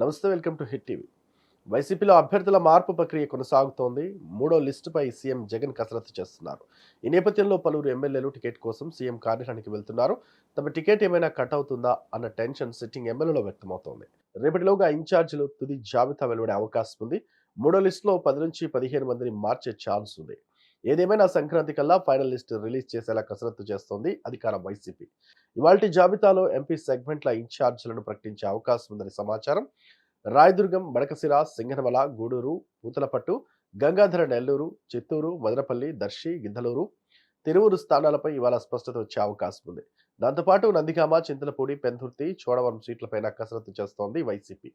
నమస్తే welcome to hit TV. వైసీపీలో అభ్యర్థుల మార్పు ప్రక్రియ కొనసాగుతోంది. మూడో లిస్టుపై సీఎం జగన్ కసరత్తు చేస్తున్నారు. ఈ నేపథ్యంలో పలువురు ఎమ్మెల్యేలు టికెట్ కోసం సీఎం కార్యాలయానికి వెళ్తున్నారు. తమ టికెట్ ఏమైనా కట్ అవుతుందా అన్న టెన్షన్ సిట్టింగ్ ఎమ్మెల్యేలో వ్యక్తమవుతోంది. రేపటిలోగా ఇన్ఛార్జీలు తుది జాబితా వెలువడే అవకాశం ఉంది. మూడో లిస్టులో పది నుంచి పదిహేను మందిని మార్చే ఛాన్స్ ఉంది. ఏదేమైనా సంక్రాంతి కల్లా ఫైనల్ లిస్ట్ రిలీజ్ చేసేలా కసరత్తు చేస్తోంది అధికార వైసీపీ. ఇవాల్టి జాబితాలో ఎంపీ సెగ్మెంట్ల ఇన్ఛార్జీలను ప్రకటించే అవకాశం ఉందని సమాచారం. రాయదుర్గం మడకసిర సింగనమల గూడూరు పూతలపట్టు గంగాధర నెల్లూరు చిత్తూరు మదనపల్లి దర్శి గిద్దలూరు తిరువురు స్థానాలపై ఇవాళ స్పష్టత వచ్చే అవకాశం ఉంది. దాంతోపాటు నందిగామ చింతలపూడి పెందుర్తి చోడవరం సీట్లపైన కసరత్తు చేస్తోంది వైసీపీ.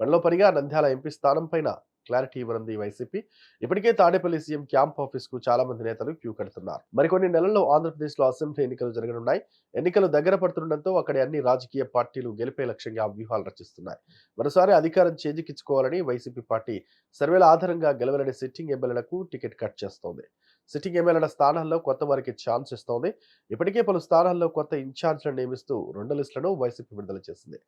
పనిలో పనిగా నంద్యాల ఎంపీ స్థానం పైన క్లారిటీ ఇవ్వనుంది వైసీపీ. ఇప్పటికే తాడేపల్లి సీఎం క్యాంప్ ఆఫీస్కు చాలా మంది నేతలు క్యూ కడుతున్నారు. మరికొన్ని నెలల్లో ఆంధ్రప్రదేశ్లో అసెంబ్లీ ఎన్నికలు జరగనున్నాయి. ఎన్నికలు దగ్గర పడుతుండటంతో అక్కడి అన్ని రాజకీయ పార్టీలు గెలిపే లక్ష్యంగా వ్యూహాలు రచిస్తున్నాయి. మరోసారి అధికారం చేజిక్కించుకోవాలని వైసీపీ పార్టీ సర్వేల ఆధారంగా గెలవలేని సిట్టింగ్ ఎమ్మెల్యేలకు టికెట్ కట్ చేస్తోంది. సిట్టింగ్ ఎమ్మెల్యేల స్థానాల్లో కొత్త వారికి ఛాన్స్ ఇస్తోంది. ఇప్పటికే పలు స్థానాల్లో కొత్త ఇన్ఛార్జ్లను నియమిస్తూ రెండు లిస్టులను వైసీపీ విడుదల చేసింది.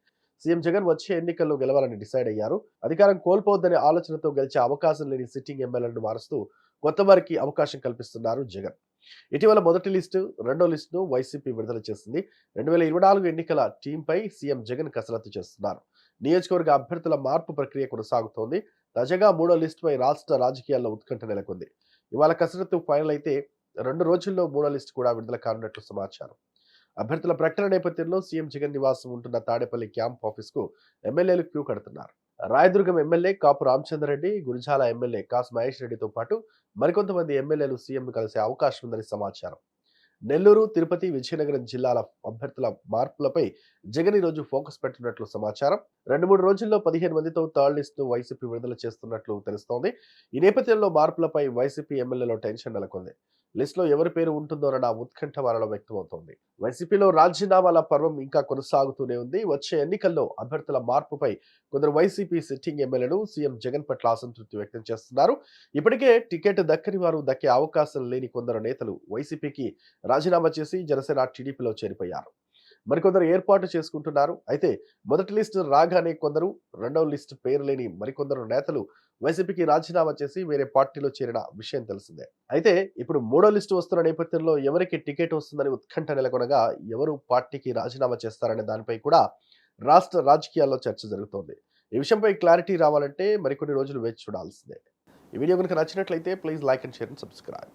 సీఎం జగన్ వచ్చే ఎన్నికల్లో గెలవాలని డిసైడ్ అయ్యారు. అధికారం కోల్పోవద్దనే ఆలోచనతో గెలిచే అవకాశం లేని సిట్టింగ్ ఎమ్మెల్యేలను మారుస్తూ కొత్త వారికి అవకాశం కల్పిస్తున్నారు జగన్. ఇటీవల మొదటి లిస్టు రెండో లిస్టును వైసీపీ విడుదల చేసింది. రెండు వేల ఇరవై నాలుగు ఎన్నికల టీంపై సీఎం జగన్ కసరత్తు చేస్తున్నారు. నియోజకవర్గ అభ్యర్థుల మార్పు ప్రక్రియ కొనసాగుతోంది. తాజాగా మూడో లిస్టుపై రాష్ట్ర రాజకీయాల్లో ఉత్కంఠ నెలకొంది. ఇవాళ కసరత్తు ఫైనల్ అయితే రెండు రోజుల్లో మూడో లిస్టు కూడా విడుదల కానున్నట్లు సమాచారం. అభ్యర్థుల ప్రకటన నేపథ్యంలో సీఎం జగన్ నివాసం ఉంటున్న తాడేపల్లి క్యాంప్ ఆఫీస్కు ఎమ్మెల్యేలు క్యూ కడుతున్నారు. రాయదుర్గం ఎమ్మెల్యే కాపు రామచంద్రరెడ్డి గురిజాల ఎమ్మెల్యే కాసు మహేష్ రెడ్డితో పాటు మరికొంతమంది ఎమ్మెల్యేలు సీఎంను కలిసే అవకాశం ఉందని సమాచారం. నెల్లూరు తిరుపతి విజయనగరం జిల్లాల అభ్యర్థుల మార్పులపై జగన్ ఈ రోజు ఫోకస్ పెట్టినట్లు సమాచారం. రెండు మూడు రోజుల్లో పదిహేను మందితో థర్డ్ లిస్ట్ వైసీపీ విడుదల చేస్తున్నట్లు తెలుస్తోంది. ఈ నేపథ్యంలో మార్పులపై వైసీపీ ఎమ్మెల్యేలో టెన్షన్ నెలకొంది. లిస్టులో ఎవరి పేరు ఉంటుందోనన్న ఉత్కంఠ వారిలో వ్యక్తమవుతోంది. వైసీపీలో రాజీనామాల పర్వం ఇంకా కొనసాగుతూనే ఉంది. వచ్చే ఎన్నికల్లో అభ్యర్థుల మార్పుపై కొందరు వైసీపీ సిట్టింగ్ ఎమ్మెల్యేలు సీఎం జగన్ పట్ల అసంతృప్తి వ్యక్తం చేస్తున్నారు. ఇప్పటికే టికెట్ దక్కని వారు దక్కే అవకాశం లేని కొందరు నేతలు వైసీపీకి రాజీనామా చేసి జనసేన టీడీపీలో చేరిపోయారు. మరికొందరు ఏర్పాటు చేసుకుంటున్నారు. అయితే మొదటి లిస్టు రాగానే కొందరు రెండవ లిస్టు పేరు లేని మరికొందరు నేతలు వైసీపీకి రాజీనామా చేసి వేరే పార్టీలో చేరిన విషయం తెలిసిందే. అయితే ఇప్పుడు మూడో లిస్టు వస్తున్న నేపథ్యంలో ఎవరికి టికెట్ వస్తుందని ఉత్కంఠ నెలకొనగా ఎవరు పార్టీకి రాజీనామా చేస్తారనే దానిపై కూడా రాష్ట్ర రాజకీయాల్లో చర్చ జరుగుతోంది. ఈ విషయంపై క్లారిటీ రావాలంటే మరికొన్ని రోజులు వేచి చూడాల్సిందే. ఈ వీడియో కనుక నచ్చినట్లయితే please like and share and subscribe.